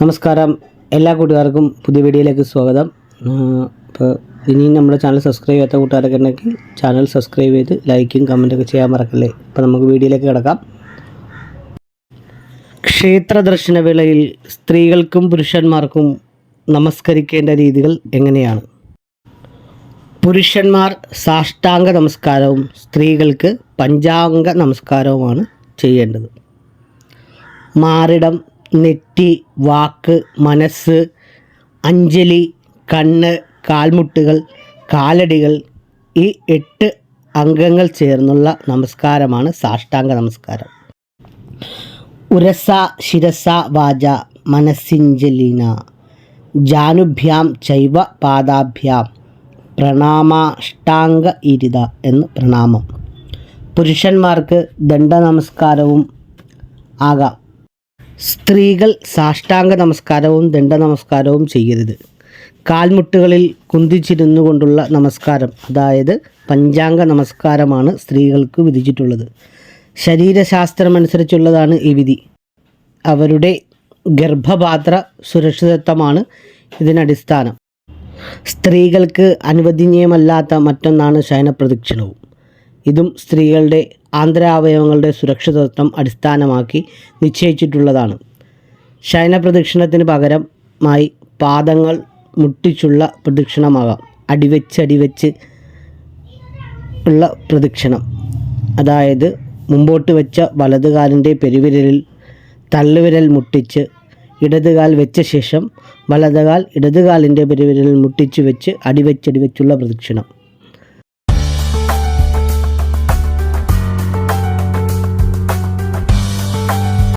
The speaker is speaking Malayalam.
നമസ്കാരം. എല്ലാ കൂട്ടുകാർക്കും പുതിയ വീഡിയോയിലേക്ക് സ്വാഗതം. ഇപ്പോൾ ഇനിയും നമ്മുടെ ചാനൽ സബ്സ്ക്രൈബ് ചെയ്യാത്ത കൂട്ടുകാരൊക്കെ ഉണ്ടെങ്കിൽ ചാനൽ സബ്സ്ക്രൈബ് ചെയ്ത് ലൈക്കും കമന്റൊക്കെ ചെയ്യാൻ മറക്കല്ലേ? അപ്പോൾ നമുക്ക് വീഡിയോയിലേക്ക് കിടക്കാം. ക്ഷേത്ര ദർശന വേളയിൽ സ്ത്രീകൾക്കും പുരുഷന്മാർക്കും നമസ്കരിക്കേണ്ട രീതികൾ എങ്ങനെയാണ്? പുരുഷന്മാർ സാഷ്ടാംഗ നമസ്കാരവും സ്ത്രീകൾക്ക് പഞ്ചാംഗ നമസ്കാരവുമാണ് ചെയ്യേണ്ടത്. മാറിടം നെറ്റി വാക്ക് മനസ്സ് അഞ്ജലി കണ്ണ് കാൽമുട്ടുകൾ കാലടികൾ ഈ എട്ട് അംഗങ്ങൾ ചേർന്നുള്ള നമസ്കാരമാണ് സാഷ്ടാംഗ നമസ്കാരം. ഉരസ ശിരസ വാച മനസ്സിഞ്ചലിന ജാനുഭ്യാം ചൈവ പാദാഭ്യാം പ്രണാമാഷ്ടാംഗ ഇരിത എന്ന് പ്രണാമം. പുരുഷന്മാർക്ക് ദണ്ഡ നമസ്കാരവും ആകാം. സ്ത്രീകൾ സാഷ്ടാംഗ നമസ്കാരവും ദണ്ഡ നമസ്കാരവും ചെയ്യരുത്. കാൽമുട്ടുകളിൽ കുന്തിച്ചിരുന്നു കൊണ്ടുള്ള നമസ്കാരം അതായത് പഞ്ചാംഗ നമസ്കാരമാണ് സ്ത്രീകൾക്ക് വിധിച്ചിട്ടുള്ളത്. ശരീരശാസ്ത്രമനുസരിച്ചുള്ളതാണ് ഈ വിധി. അവരുടെ ഗർഭപാത്ര സുരക്ഷിതത്വമാണ് ഇതിനടിസ്ഥാനം. സ്ത്രീകൾക്ക് അനുവദനീയമല്ലാത്ത മറ്റൊന്നാണ് ശയനപ്രദക്ഷിണവും. ഇതും സ്ത്രീകളുടെ ആന്തരാവയവങ്ങളുടെ സുരക്ഷിതത്വം അടിസ്ഥാനമാക്കി നിശ്ചയിച്ചിട്ടുള്ളതാണ്. ശയന പ്രദക്ഷിണത്തിന് പകരമായി പാദങ്ങൾ മുട്ടിച്ചുള്ള പ്രദക്ഷിണമാകാം. അടിവെച്ച് അടിവെച്ച് ഉള്ള പ്രദക്ഷിണം. അതായത് മുമ്പോട്ട് വെച്ച വലതുകാലിന്റെ പെരുവിരലിൽ തള്ളുവിരൽ മുട്ടിച്ച് ഇടതുകാൽ വെച്ച ശേഷം വലതുകാൽ ഇടതുകാലിന്റെ പെരുവിരലിൽ മുട്ടിച്ച് വെച്ച് അടിവെച്ചടിവെച്ചുള്ള പ്രദക്ഷിണം.